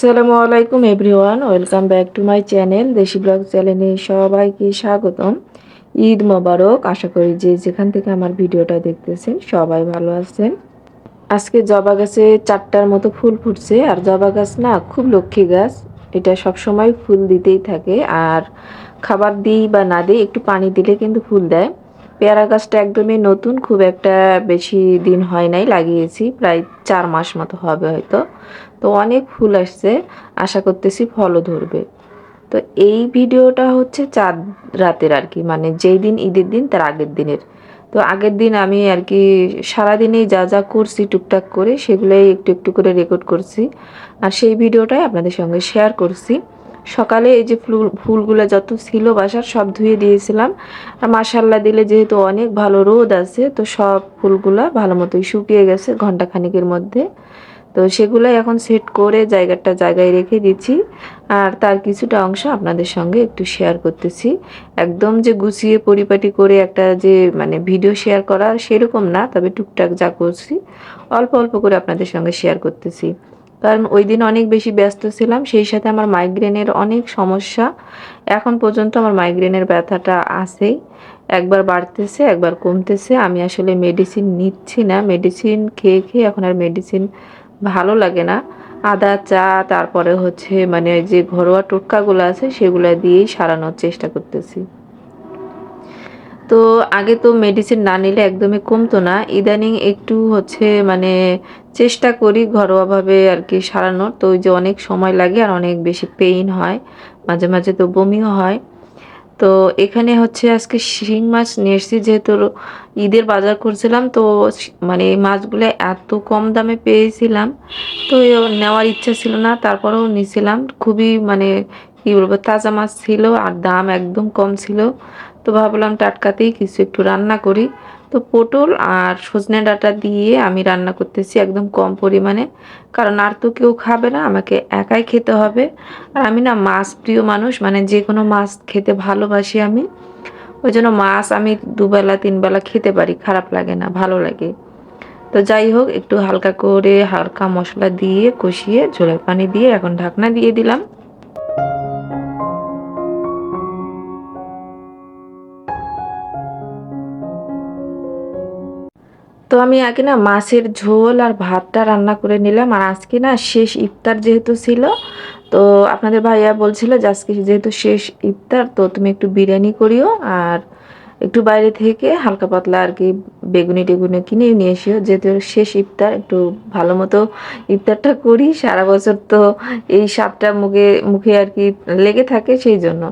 আসসালামু আলাইকুম everyone, welcome back to my channel Desi blog চ্যানেলে সবাইকে স্বাগতম। ঈদ মোবারক, আশা করি যে যেখান থেকে আমার ভিডিওটা দেখতেছেন সবাই ভালো আছেন। আজকে জবা গাছে চারটার মতো ফুল ফুটছে, আর জবা গাছ না খুব লক্ষ্মী গাছ, এটা সব সময় ফুল দিতেই থাকে, আর খাবার দিই বা না দিই একটু পানি দিলে কিন্তু ফুল দেয়। পেয়ারা গাছটা একদমই নতুন, খুব একটা বেশি দিন হয় নাই, লাগিয়েছি, প্রায় চার মাস মতো হবে হয়তো। তো অনেক ফুল আসছে। আশা করতেছি ফলও ধরবে। তো এই ভিডিওটা হচ্ছে চাঁদ রাতের আর কি মানে যেই দিন ঈদের দিন তার আগের দিনের। তো আগের দিন আমি আর কি সারাদিনেই যা যা করছি টুকটাক করে সেগুলোই একটু একটু করে রেকর্ড করছি। আর সেই ভিডিওটাই আপনাদের সঙ্গে শেয়ার করছি। সকালে এই যে ফুল, ফুলগুলো যত ছিল বাসার সব ধুয়ে দিয়েছিলাম। আর মাসাল্লা দিলে যেহেতু অনেক ভালো রোদ আছে, তো সব ফুলগুলা ভালো মতোই শুকিয়ে গেছে ঘণ্টা খানিকের মধ্যে। তো সেগুলাই এখন সেট করে জায়গাটা জায়গায় রেখে দিচ্ছি। আর তার কিছুটা অংশ আপনাদের সঙ্গে একটু শেয়ার করতেছি। একদম যে গুছিয়ে পরিপাটি করে একটা যে মানে ভিডিও শেয়ার করা সেরকম না, তবে টুকটাক যা করছি, অল্প অল্প করে আপনাদের সঙ্গে শেয়ার করতেছি। কারণ ওই দিন অনেক বেশি ব্যস্ত ছিলাম, সেই সাথে আমার মাইগ্রেনের অনেক সমস্যা। এখন পর্যন্ত আমার মাইগ্রেনের ব্যথাটা আছেই। একবার বাড়তেছে, একবার কমতেছে। আমি আসলে মেডিসিন নিচ্ছি না। মেডিসিন খেয়ে খেয়ে এখন আর মেডিসিন ভালো লাগে না। আদা, চা, তারপরে হচ্ছে মানে যে ঘরোয়া টোটকাগুলো আছে সেগুলো দিয়েই সারানোর চেষ্টা করতেছি। তো আগে তো মেডিসিন না নিলে একদমই কমতো না। ইদানিং একটু হচ্ছে মানে চেষ্টা করি ঘরোয়াভাবে আর কি সারানোর। তো ওই যে অনেক সময় লাগে আর অনেক বেশি পেইন হয়। মাঝে মাঝে তো বমিও হয়। তো এখানে হচ্ছে আজকে শিং মাছ নিয়ে এসেছি, যেহেতু ঈদের বাজার করছিলাম, তো মানে মাছগুলো এত কম দামে পেয়েছিলাম, তো নেওয়ার ইচ্ছা ছিল না, তারপরেও নিয়েছিলাম খুবই মানে কী বলব, তাজা মাছ ছিল আর দাম একদম কম ছিল। তো ভাবলাম টাটকাতেই কিছু একটু রান্না করি। তো পটল আর সজনে ডাঁটা দিয়ে আমি রান্না করতেছি একদম কম পরিমাণে। কারণ আর তো কেউ খাবে না, আমাকে একাই খেতে হবে। আর আমি না মাছ প্রিয় মানুষ মানে যে কোনো মাছ খেতে ভালোবাসি আমি। ওই জন্য মাছ আমি দুবেলা, তিনবেলা খেতে পারি, খারাপ লাগে না, ভালো লাগে। তো যাই হোক, একটু হালকা করে হালকা মশলা দিয়ে কষিয়ে ঝোলের পানি দিয়ে এখন ঢাকনা দিয়ে দিলাম। তো আমি আগে না মাছের ঝোল আর ভাতটা রান্না করে নিলাম। আর আজকে না শেষ ইফতার যেহেতু ছিল, তো আপনাদের ভাইয়া বলছিল যে আজকে যেহেতু শেষ ইফতার, তো তুমি একটু বিরিয়ানি করিও আর একটু বাইরে থেকে হালকা পাতলা আর কি বেগুনি টেগুনি কিনে নিয়ে এসিও যেহেতু শেষ ইফতার, একটু ভালো মতো ইফতারটা করি। সারা বছর তো এই স্বাদটা মুখে মুখে আর কি লেগে থাকে সেই জন্য।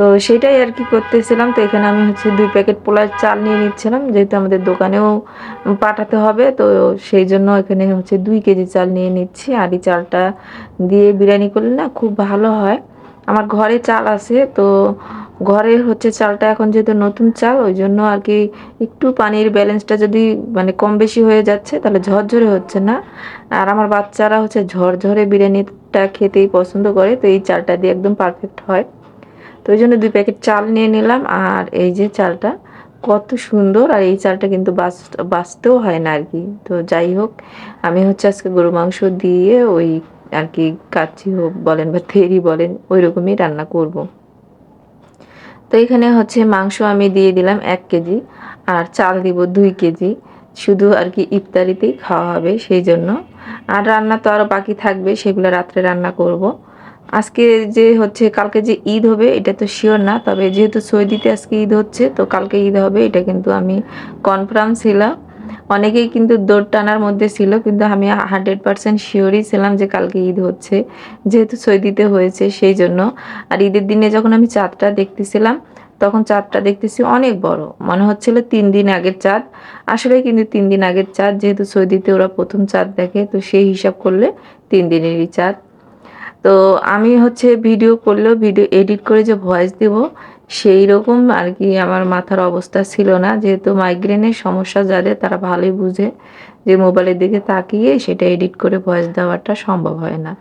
তো সেটাই আর কি করতেছিলাম। তো এখানে আমি হচ্ছে দুই প্যাকেট পোলার চাল নিয়ে নিচ্ছিলাম, যেহেতু আমাদের দোকানেও পাঠাতে হবে। তো সেই জন্য এখানে হচ্ছে দুই কেজি চাল নিয়ে নিচ্ছি। আর এই চালটা দিয়ে বিরিয়ানি করলে না খুব ভালো হয়। আমার ঘরে চাল আছে, তো ঘরে হচ্ছে চালটা এখন যেহেতু নতুন চাল, ওই জন্য আর কি একটু পানির ব্যালেন্সটা যদি মানে কম বেশি হয়ে যাচ্ছে, তাহলে ঝরঝরে হচ্ছে না। আর আমার বাচ্চারা হচ্ছে ঝরঝরে বিরিয়ানিটা খেতেই পছন্দ করে, তো এই চালটা দিয়ে একদম পারফেক্ট হয়। তো ওই জন্য দুই প্যাকেট চাল নিয়ে নিলাম। আর এই যে চালটা কত সুন্দর। আর এই চালটা কিন্তু বাঁচতেও হয় না আর কি। তো যাই হোক, আমি হচ্ছে আজকে গরু মাংস দিয়ে ওই আর কি কাচ্চি হোক বলেন বা থেরি বলেন ওই রকমই রান্না করব। তো এখানে হচ্ছে মাংস আমি দিয়ে দিলাম এক কেজি। আর চাল দিব দুই কেজি। শুধু আর কি ইফতারিতেই খাওয়া হবে সেই জন্য। আর রান্না তো আরও বাকি থাকবে, সেগুলো রাত্রে রান্না করব। আজকে যে হচ্ছে, কালকে যে ঈদ হবে, এটা তো শিওর না, তবে যেহেতু সৌদিতে আজকে ঈদ হচ্ছে, তো কালকে ঈদ হবে, এটা কিন্তু আমি কনফার্ম ছিলাম। অনেকেই কিন্তু দৌড় টানার মধ্যে ছিল, কিন্তু আমি হান্ড্রেড পারসেন্ট শিওরই ছিলাম যে কালকে ঈদ হচ্ছে, যেহেতু সৌদিতে হয়েছে, সেই জন্য। আর ঈদের দিনে যখন আমি চাঁদটা দেখতেছিলাম, তখন চাঁদটা দেখতেছি অনেক বড়, মনে হচ্ছিল তিন দিন আগের চাঁদ। আসলে কিন্তু তিন দিন আগের চাঁদ, যেহেতু সৌদিতে ওরা প্রথম চাঁদ দেখে, তো সেই হিসাব করলে তিন দিনেরই চাঁদ। তো আমি হচ্ছে ভিডিও করলেও ভিডিও এডিট করে যে ভয়েস দেব, সেই রকম আর কি আমার মাথার অবস্থা ছিল না। যেহেতু মাইগ্রেনের সমস্যা যাদের, তারা ভালোই বুঝে যে মোবাইলের দিকে তাকিয়ে সেটা এডিট করে ভয়েস দেওয়াটা সম্ভব হয় না।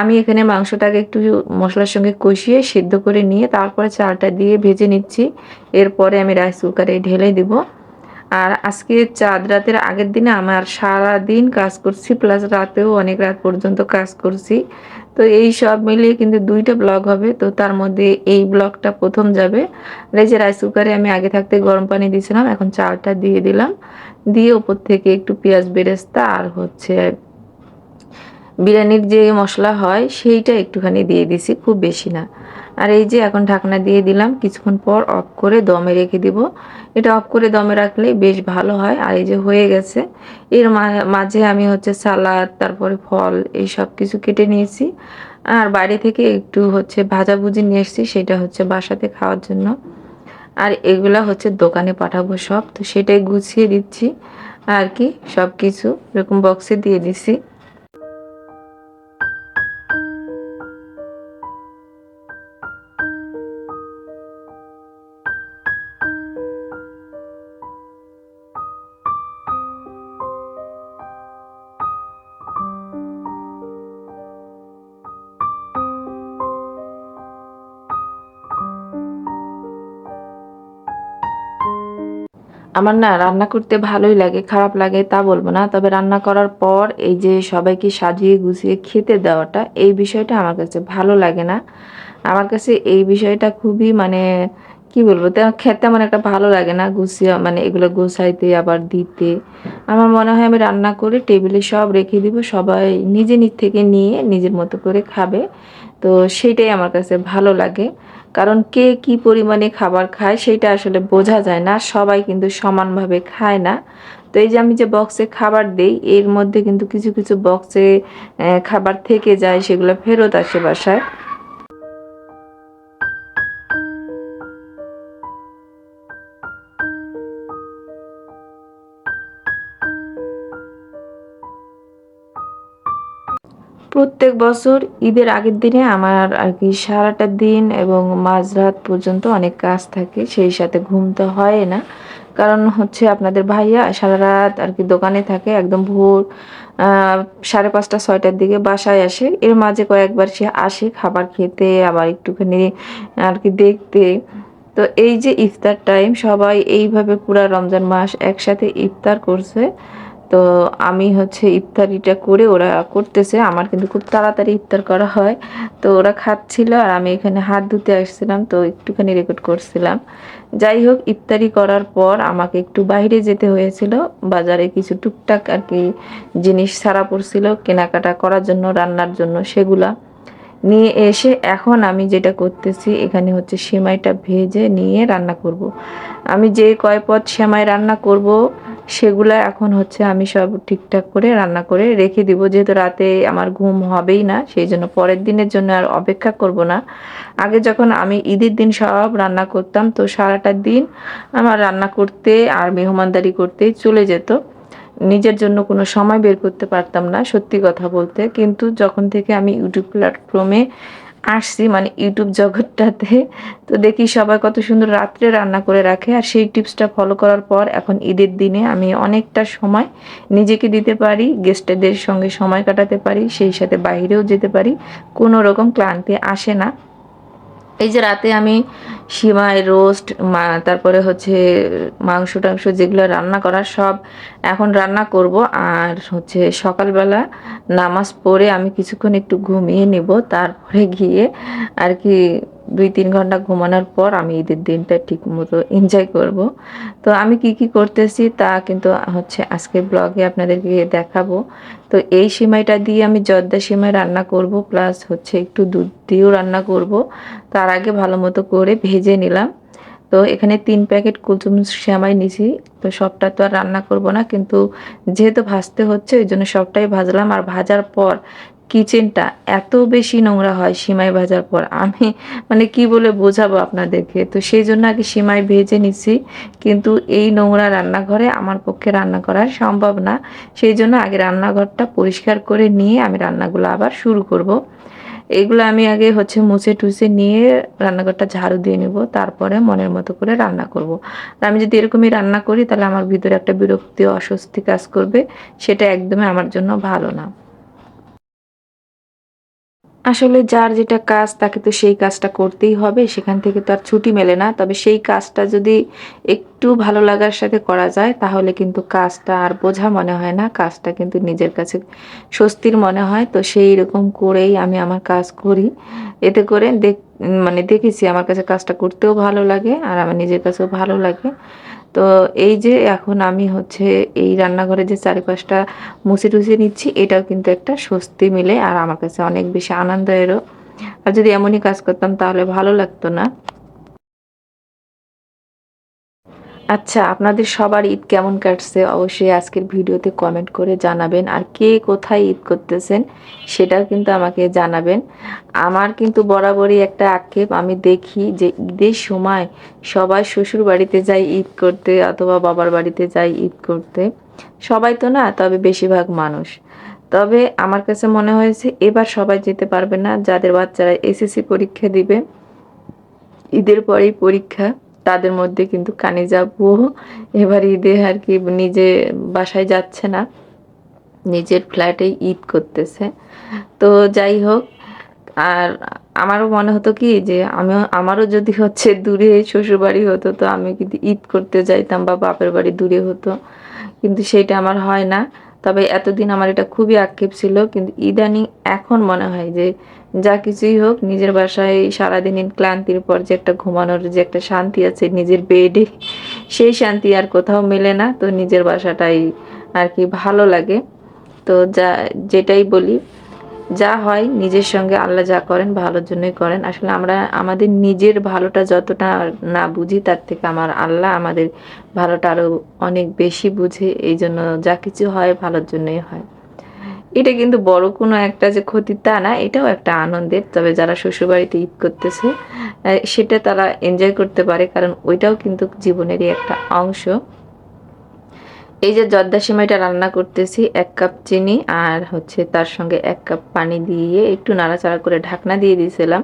আমি এখানে মাংসটাকে একটু মশলার সঙ্গে কষিয়ে সিদ্ধ করে নিয়ে তারপরে চালটা দিয়ে ভেজে নিচ্ছি। এরপরে আমি রাইস কুকারে ঢেলে দিব। আর আজকে চাঁদ রাতের আগের দিনে আমার সারা দিন কাজ করছি প্লাস রাতেও অনেক রাত পর্যন্ত কাজ করছি। তো এই সব মিলিয়ে কিন্তু দুইটা ব্লগ হবে, তো তার মধ্যে এই ব্লগটা প্রথম যাবে। এই যে রাইস কুকারে আমি আগে থাকতে গরম পানি দিয়েছিলাম, এখন চালটা দিয়ে দিলাম। দিয়ে ওপর থেকে একটু পেঁয়াজ বেরেস্তা আর হচ্ছে বিরিয়ানির যে মশলা হয়, সেইটা একটুখানি দিয়ে দিছি, খুব বেশি না। আর এই যে এখন ঢাকনা দিয়ে দিলাম, কিছুক্ষণ পর অফ করে দমে রেখে দিব। এটা অফ করে দমে রাখলে বেশ ভালো হয়। আর এই যে হয়ে গেছে, এর মাঝে আমি হচ্ছে সালাদ, তারপরে ফল এই সব কিছু কেটে নিয়েছি। আর বাইরে থেকে একটু হচ্ছে ভাজাভুজি নিয়ে এসেছি, সেটা হচ্ছে বাসাতে খাওয়ার জন্য। আর এগুলা হচ্ছে দোকানে পাঠাবো সব, তো সেটাই গুছিয়ে দিচ্ছি। আর কি সব কিছু এরকম বক্সে দিয়ে দিছি। আমার না রান্না করতে ভালোই লাগে, খারাপ লাগে তা বলব না। তবে রান্না করার পর এই যে সবাইকে সাজিয়ে গুছিয়ে খেতে দেওয়াটা, এই বিষয়টা আমার কাছে ভালো লাগে না। আমার কাছে এই বিষয়টা খুবই মানে কি বলব খেতে আমার একটা ভালো লাগে না গুছিয়ে মানে এগুলো গোছাইতে, আবার দিতে। আমার মনে হয় আমি রান্না করে টেবিলে সব রেখে দিব, সবাই নিজে নিজ থেকে নিয়ে নিজের মতো করে খাবে। তো সেইটাই আমার কাছে ভালো লাগে। কারণ কে কি পরিমাণে খাবার খায় সেটা আসলে বোঝা যায় না, সবাই কিন্তু সমানভাবে খায় না। তো এই যে আমি যে বক্সে খাবার দেই, এর মধ্যে কিন্তু কিছু কিছু বক্সে খাবার থেকে যায়, সেগুলো ফেরত আসে বাসায়। প্রত্যেক বছর ঈদের আগের দিনে আমার আর কি সারাটা দিন এবং মাঝরাত পর্যন্ত অনেক কাজ থাকে, সেই সাথে ঘুম তো হয় না। কারণ হচ্ছে আপনাদের ভাইয়া সারা রাত আর কি দোকানে থাকে, একদম ভোর সাড়ে পাঁচটা, ছয়টার দিকে বাসায় আসে। এর মাঝে কয়েকবার সে আসে খাবার খেতে, আবার একটুখানি আর কি দেখতে। তো এই যে ইফতার টাইম সবাই এইভাবে পুরা রমজান মাস একসাথে ইফতার করছে। তো আমি হচ্ছে ইফতারিটা করে ওরা করতেছে। আমার কিন্তু খুব তাড়াতাড়ি ইফতার করা হয়। তো ওরা খাচ্ছিল আর আমি এখানে হাত ধুতে আসছিলাম, তো একটুখানি রেকর্ড করছিলাম। যাই হোক, ইফতারি করার পর আমাকে একটু বাইরে যেতে হয়েছিল। বাজারে কিছু টুকটাক আর কি জিনিস ছাড়া পড়ছিল, কেনাকাটা করার জন্য, রান্নার জন্য সেগুলা নিয়ে এসে এখন আমি যেটা করতেছি, এখানে হচ্ছে সেমাইটা ভেজে নিয়ে রান্না করব। আমি যে কয় পদ সেমাই রান্না করব সেগুলো এখন হচ্ছে আমি সব ঠিকঠাক করে রান্না করে রেখে দিব। যেহেতু রাতে আমার ঘুম হবেই না, সেই জন্য পরের দিনের জন্য আর অপেক্ষা করব না। আগে যখন আমি ঈদের দিন সব রান্না করতাম, তো সারাটা দিন আমার রান্না করতে আর মেহমানদারি করতে চলে যেত। নিজের জন্য কোনো সময় বের করতে পারতাম না, সত্যি কথা বলতে। কিন্তু যখন থেকে আমি ইউটিউব প্ল্যাটফর্মে আসছি মানে ইউটিউব জগৎটাতে। তো দেখি সবাই কত সুন্দর রাত্রে রান্না করে রাখে। আর সেই টিপসটা ফলো করার পর এখন ঈদের দিনে আমি অনেকটা সময় নিজেকে দিতে পারি, গেস্টেদের সঙ্গে সময় কাটাতে পারি, সেই সাথে বাইরেও যেতে পারি। কোনো রকম ক্লান্তি আসে না। এই যে রাতে আমি সিমাই, রোস্ট তারপরে হচ্ছে মাংস টাংস যেগুলো রান্না করা সব এখন রান্না করব। আর হচ্ছে সকালবেলা নামাজ পড়ে আমি কিছুক্ষণ একটু ঘুমিয়ে নেব, তারপরে গিয়ে আর কি দুই তিন ঘণ্টা ঘুমানোর পর আমি ঈদের দিনটা ঠিক মতো এনজয় করব। তো আমি কি কি করতেছি তা কিন্তু হচ্ছে আজকে ব্লগে আপনাদেরকে দেখাবো। তো এই সিমাইটা দিয়ে আমি জর্দা সিমাই রান্না করব প্লাস হচ্ছে একটু দুধ দিয়েও রান্না করব। তার আগে ভালো মতো করে ভেজে নিলাম। তো এখানে তিন প্যাকেট কুলচুম শ্যামাই নিছি। তো সবটা তো আর রান্না করব না, কিন্তু যেহেতু ভাজতে হচ্ছে, ওই জন্য সবটাই ভাজলাম। আর ভাজার পর কিচেনটা এত বেশি নোংরা হয় সিমাই ভাজার পর। আমি মানে কি বলে বোঝাবো আপনাদেরকে? তো সেই জন্য আগে সিমাই ভেজে নিছি। কিন্তু এই নোংরা রান্নাঘরে আমার পক্ষে রান্না করা সম্ভব না। সেই জন্য আগে রান্নাঘরটা পরিষ্কার করে নিয়ে আমি রান্নাগুলো আবার শুরু করব। এগুলো আমি আগে হচ্ছে মুছে টুছে নিয়ে রান্নাঘরটা ঝাড়ু দিয়ে নিব। তারপরে মনের মতো করে রান্না করব। আমি যদি এরকমই রান্না করি, তাহলে আমার ভিতরে একটা বিরক্তি, অস্বস্তি কাজ করবে। সেটা একদমই আমার জন্য ভালো না। আসলে যার যেটা কাজ, তাকে তো সেই কাজটা করতেই হবে। সেখান থেকে তো আর ছুটি মেলে না। তবে সেই কাজটা যদি একটু ভালো লাগার সাথে করা যায়, তাহলে কিন্তু কাজটা আর বোঝা মনে হয় না। কাজটা কিন্তু নিজের কাছে স্বস্তির মনে হয়। তো সেই রকম করেই আমি আমার কাজ করি। এতে করে দেখ মানে দেখেছি আমার কাছে কাজটা করতেও ভালো লাগে আর আমার নিজের কাছেও ভালো লাগে। তো এই যে এখন আমি হচ্ছে এই রান্নাঘরে যে চারিপাশটা মুছে টুছে নিচ্ছি, এটাও কিন্তু একটা স্বস্তি মিলে আর আমার কাছে অনেক বেশি আনন্দ এরও আর যদি এমনই কাজ করতাম তাহলে ভালো লাগতো না। আচ্ছা আপনাদের সবার ঈদ কেমন কাটছে? অবশ্যই আজকের ভিডিওতে কমেন্ট করে জানাবেন। আর কে কোথায় ঈদ করতেছেন সেটাও কিন্তু আমাকে জানাবেন। আমার কিন্তু বরাবরই একটা আক্ষেপ। আমি দেখি যে ঈদের সময় সবাই শ্বশুর বাড়িতে যায় ঈদ করতে অথবা বাবার বাড়িতে যায় ঈদ করতে। সবাই তো না, তবে বেশিরভাগ মানুষ। তবে আমার কাছে মনে হয়েছে এবার সবাই যেতে পারবে না। যাদের বাচ্চারা এসএসসি পরীক্ষা দিবে, ঈদের পরেই পরীক্ষা। তাদের মধ্যে কিন্তু কানে যাব এবার ঈদে আর কি নিজে বাসায় যাচ্ছে না। নিজের ফ্ল্যাটেই ঈদ করতেছে। তো যাই হোক, আর আমারও মনে হতো কি যে আমি, আমারও যদি হচ্ছে দূরে শ্বশুরবাড়ি হতো, তো আমি কিন্তু ঈদ করতে যাইতাম বা বাপের বাড়ি দূরে হতো। কিন্তু সেটা আমার হয় না। তবে এতদিন আমার এটা খুবই আক্ষেপ ছিল, কিন্তু ইদানিং এখন মনে হয় যে যা কিছুই হোক, নিজের বাসায় সারাদিন ক্লান্তির পর যে একটা ঘুমানোর যে একটা শান্তি আছে নিজের বেডে, সেই শান্তি আর কোথাও মেলে না। তো নিজের বাসাটাই আর কি ভালো লাগে। তো যা, যেটাই বলি যা হয় নিজের সঙ্গে আল্লাহ যা করেন ভালোর জন্যই করেন। আসলে আমরা আমাদের নিজের ভালোটা যতটা না বুঝি, তার থেকে আমার আল্লাহ আমাদের ভালোটা আরও অনেক বেশি বুঝে, এই জন্য যা কিছু হয় ভালোর জন্যই হয়। এটা কিন্তু বড় কোনো একটা যে ক্ষতি তা না, এটাও একটা আনন্দের। তবে যারা শ্বশুরবাড়িতে ঈদ করতেছে সেটা তারা এনজয় করতে পারে, কারণ ওইটাও কিন্তু জীবনেরই একটা অংশ। এই যে জর্দা সিমাইটা রান্না করতেছি, এক কাপ চিনি আর হচ্ছে তার সঙ্গে এক কাপ পানি দিয়ে একটু নাড়াচাড়া করে ঢাকনা দিয়ে দিয়েছিলাম।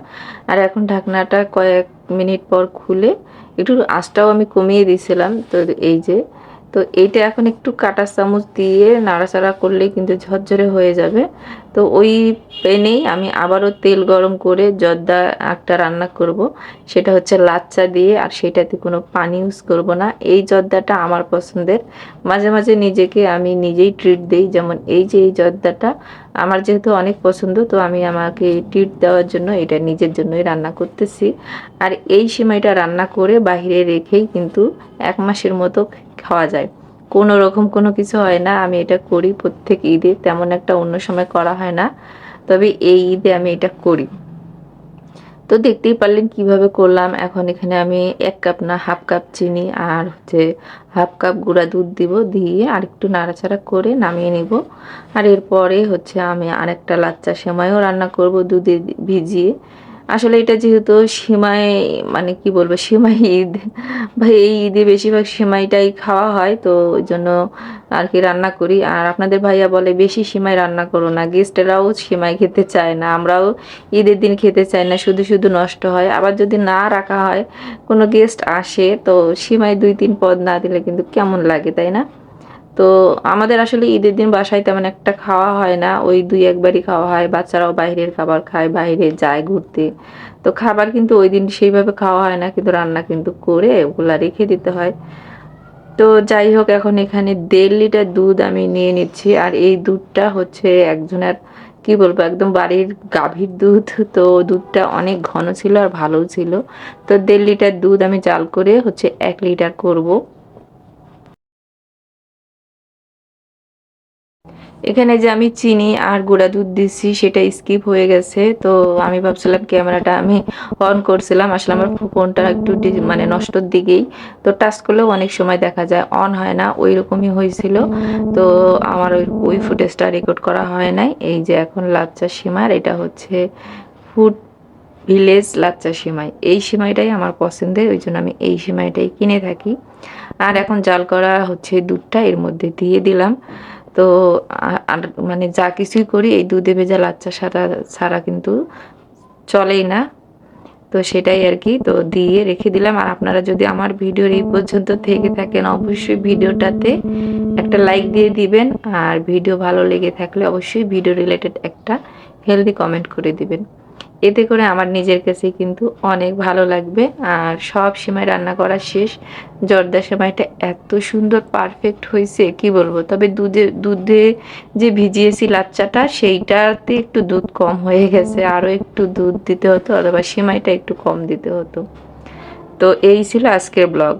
আর এখন ঢাকনাটা কয়েক মিনিট পর খুলে একটু আঁচটাও আমি কমিয়ে দিয়েছিলাম। তো এই যে তো এইটা এখন একটু কাটা চামচ দিয়ে নাড়াচাড়া করলেই কিন্তু ঝরঝরে হয়ে যাবে। তো ওই প্যানেই আমি আবারও তেল গরম করে জর্দা একটা রান্না করব। সেটা হচ্ছে লাচ্চা দিয়ে আর সেটাতে কোনো পানি ইউজ করব না। এই জর্দাটা আমার পছন্দের। মাঝে মাঝে নিজেকে আমি নিজেই ট্রিট দিই। যেমন এই যে এই জর্দাটা আমার যেহেতু অনেক পছন্দ, তো আমি আমাকে টিট দেওয়ার জন্য এটা নিজের জন্যই রান্না করতেছি। আর এই সিমাইটা রান্না করে বাহিরে রেখেই কিন্তু এক মাসের মতো খাওয়া যায়। কোনো রকম কোনো কিছু হয় না, আমি এটা করি প্রত্যেক ঈদে, তেমন একটা অন্য সময় করা হয় না। তবে এই ঈদে আমি এটা করি। তো দেখতেই পারলেন কীভাবে করলাম। এখন এখানে আমি এক কাপ না, হাফ কাপ চিনি আর হচ্ছে হাফ কাপ গুঁড়া দুধ দিব, দিয়ে আর একটু নাড়াচাড়া করে নামিয়ে নিব। আর এরপরে হচ্ছে আমি আরেকটা লাচ্চা সেমাইও রান্না করব দুধে ভিজিয়ে। আসলে এটা যেহেতু সিমাই মানে কি বলব, সিমাই ঈদ, বা এই ঈদে বেশিরভাগ সিমাইটাই খাওয়া হয়, তো ওই জন্য আর কি রান্না করি। আর আপনাদের ভাইয়া বলে, বেশি সিমাই রান্না করো না, গেস্টেরাও সিমাই খেতে চায় না, আমরাও ঈদের দিন খেতে চাই না, শুধু শুধু নষ্ট হয়। আবার যদি না রাখা হয়, কোনো গেস্ট আসে, তো সিমাই দুই তিন পদ না দিলে কিন্তু কেমন লাগে, তাই না? তো আমাদের আসলে ঈদের দিন বাসায় তেমন একটা খাওয়া হয় না। ওই দুই একবারই খাওয়া হয়। বাচ্চারাও বাইরের খাবার খায়, বাইরে যায় ঘুরতে। তো খাবার কিন্তু ওই দিন সেইভাবে খাওয়া হয় না, কিন্তু রান্না কিন্তু করে ওগুলা রেখে দিতে হয়। তো যাই হোক, এখন এখানে দেড় লিটার দুধ আমি নিয়ে নিচ্ছি। আর এই দুধটা হচ্ছে একজনের, কি বলব, একদম বাড়ির গাভীর দুধ। তো দুধটা অনেক ঘন ছিল আর ভালোও ছিল। তো দেড় লিটার দুধ আমি জাল করে হচ্ছে এক লিটার করব। এখানে যে আমি চিনি আর গুঁড়া দুধ দিচ্ছি সেটা স্কিপ হয়ে গেছে। তো আমি ভাবছিলাম ক্যামেরাটা আমি অন করছিলাম। আসলে আমার ফোনটা একটু মানে নষ্টর দিকেই। তো টাচ করলেও অনেক সময় দেখা যায় অন হয় না ওই রকমই হয়েছিল। তো আমার ওই ওই ফুটেজটা রেকর্ড করা হয় নাই। এই যে এখন লাচ্চা সীমার এটা হচ্ছে ফুড ভিলেজ লাচ্চা সিমাই। এই সিমাইটাই আমার পছন্দের, ওই জন্য আমি এই সিমাইটাই কিনে থাকি। আর এখন জাল করা হচ্ছে দুধটা, এর মধ্যে দিয়ে দিলাম। তো মানে যা কিছুই করি, এই দুধে ভেজা লাচ্চা সারা ছাড়া কিন্তু চলেই না। তো সেটাই আর কি, তো দিয়ে রেখে দিলাম। আর আপনারা যদি আমার ভিডিওর এই পর্যন্ত থেকে থাকেন, অবশ্যই ভিডিওটাতে একটা লাইক দিয়ে দিবেন। আর ভিডিও ভালো লেগে থাকলে অবশ্যই ভিডিও রিলেটেড একটা হেলদি কমেন্ট করে দিবেন। এতে করে আমার নিজের কাছে কিন্তু অনেক ভালো লাগবে। আর সব সেমাই রান্না করা শেষ জর্দা সেমাইটা এত সুন্দর পারফেক্ট হয়েছে কি বলব? তবে দুধে দুধে যে ভিজিয়েছি লাচ্চাটা সেইটাতে একটু দুধ কম হয়ে গেছে। আরও একটু দুধ দিতে হতো অথবা সেমাইটা একটু কম দিতে হতো। তো এই ছিল আজকের ব্লগ।